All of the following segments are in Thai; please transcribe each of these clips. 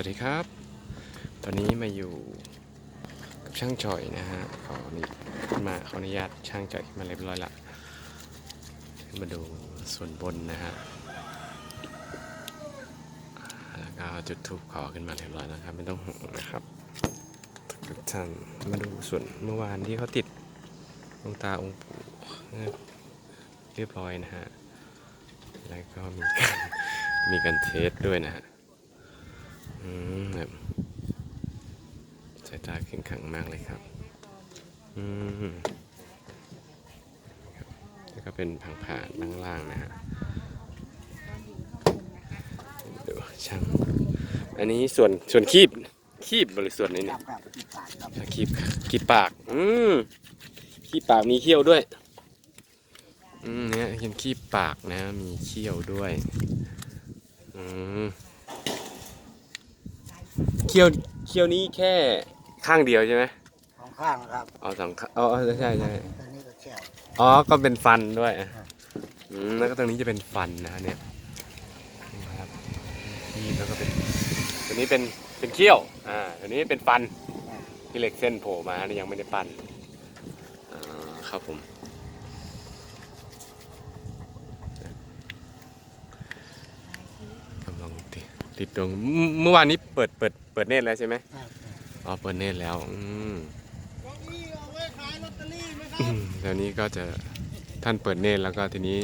สวัสดีครับ ตอนนี้มาอยู่กับช่างจ่อยนะฮะขอนี่มาขออนุญาตช่างจ่อยมาเรียบร้อยละมาดูส่วนบนนะฮะแล้วก็จุดทูบขอขึ้นมาเรียบร้อยแล้วครับ ไม่ต้องห่วงนะครับทุกท่านมาดูส่วนเมื่อวานที่เขาติดดวงตาองค์ปู่เรียบร้อยนะฮะแล้วก็มีการมีการเทสด้วยนะฮะ อืมแบบสายตาแข็งขังมากเลยครับ อืมครับแล้วก็เป็นผังผ่านล่างๆนะฮะดูช่าง อันนี้ส่วนส่วนคีบคีบบริส่วนนี้คเนี่รัยบครับที่ปากครับคีบคีบปาก อืมคีบปากมีเขี้ยวด้วย อืมเนี่ยเห็นคีบปากนะ มีเขี้ยวด้วย อืม เขี้ยวเขี้ยวนี้แค่ข้างเดียวใช่ไหมสองข้างนะครับเอาสองข้างอ๋อใช่ใช่ใช่ตัวนี้ก็แก้วอ๋อก็เป็นฟันด้วยครับอืมแล้วก็ตรงนี้จะเป็นฟันนะฮะเนี่ยนี่ครับคีบแล้วก็เป็นตัวนี้เป็นเป็นเขี้ยวอ่าตัวนี้เป็นฟันที่เหล็กเส้นโผล่มาเนี่ยยังไม่ได้ปั้นอ่าครับผมกำลังติดติดตรงเมื่อเมื่อวานนี้เปิดเปิดเปิดเนตรแล้วใช่ไหมครับอ๋อเปิดเนตรแล้วอืมอืมตอนนี้ก็จะท่านเปิดเนตรแล้วก็ทีนี้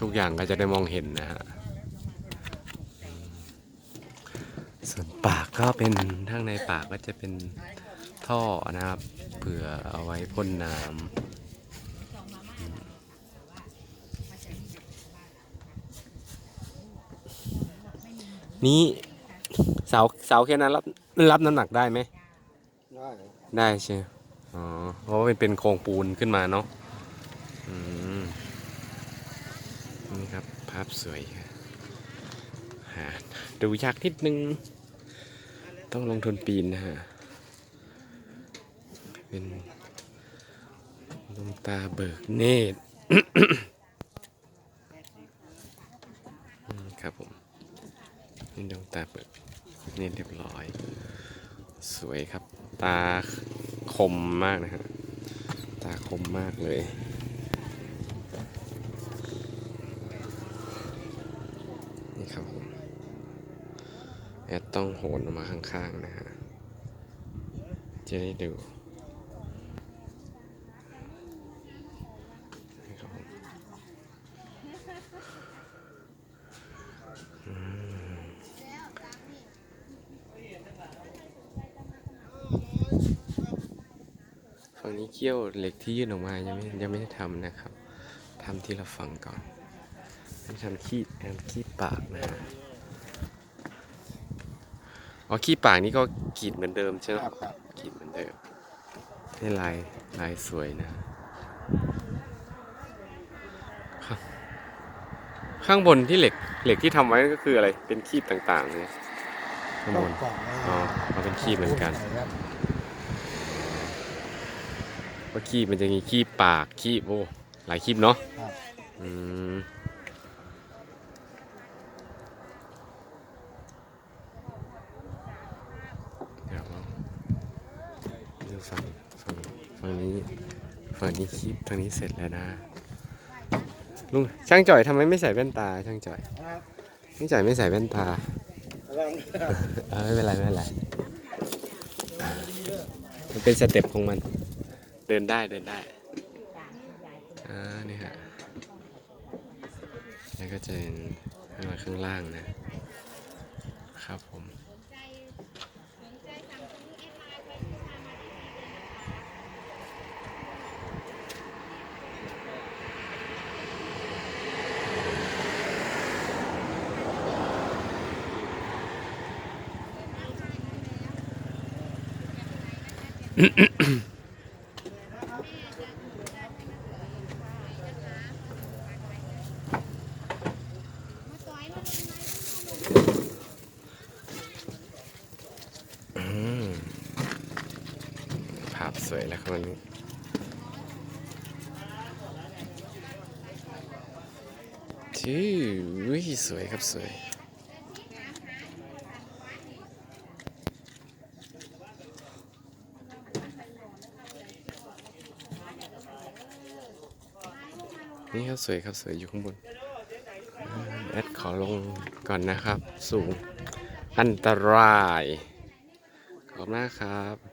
ทุกอย่างก็จะได้มองเห็นนะฮะอืมส่วนปากก็เป็นข้างในปากก็จะเป็นท่อนะครับเผื่อเอาไว้พ่นน้ำอืมนี้ เสาเสาแค่นั้นรับรับน้ำหนักได้ไหมได้เลยได้ใช่ไหมอ๋อเพราะว่ามันเป็นโครงปูนขึ้นมาเนาะอืมนี่ครับภาพสวยครับหาดูยากนิดนึง ต้องลงทุนปีนนะฮะเป็นดวงตาเบิกเนตร อืมครับผม นี่ ดวงตาเบิกเนตรเรียบร้อย สวยครับ ตาคมมากนะฮะตาคมมากเลยนี่ครับผมแอดต้องโหนออกมาข้างๆนะฮะจะได้ดูนี่ครับผมอืม ฝั่งนี้เกี้ยวเหล็กที่ยื่นออกมายังไม่ยังไม่ได้ทำนะครับทำที่เราฝั่งก่อนต้องทำขี้ทำขี้ปากนะฮะอ๋อขี้ปากนี่ก็กรีดเหมือนเดิมใช่ไหมครับครับกรีดเหมือนเดิมนี่ลายลายสวยนะข้างข้างบนที่เหล็กเหล็กที่ทำไว้ก็คืออะไรเป็นคีบต่างๆเนี่ยข้างต้บองนกล่องไว้อ๋อเอาเป็นขี้เหมือนกันครับ ว่าคีบมันจะมีคีบปากคีบโอ้หลายคีบเนาะครับ อืมเดี๋ยวดูฝั่งฝั่งฝั่งนี้ฝั่งนี้คีบทางนี้เสร็จแล้วนะลุงช่างจ่อยทำไมไม่ใส่แว่นตาช่างจ่อยครับช่างจ่อยไม่ใส่แว่นตาระวังเออไม่เป็นไรไม่เป็นไรมันเป็นสเต็ปของมัน เดินได้เดินได้อ่านี่ฮะแล้วก็จะเป็นข้างมาข้างล่างนะครับผมอืาพสวยนะครับวันนี้ชิวิสวยครับสวยนี่ครับสวยครับสวยอยู่ข้างบนแอดขอลงก่อนนะครับ สูงอันตราย ขอบคุณครับ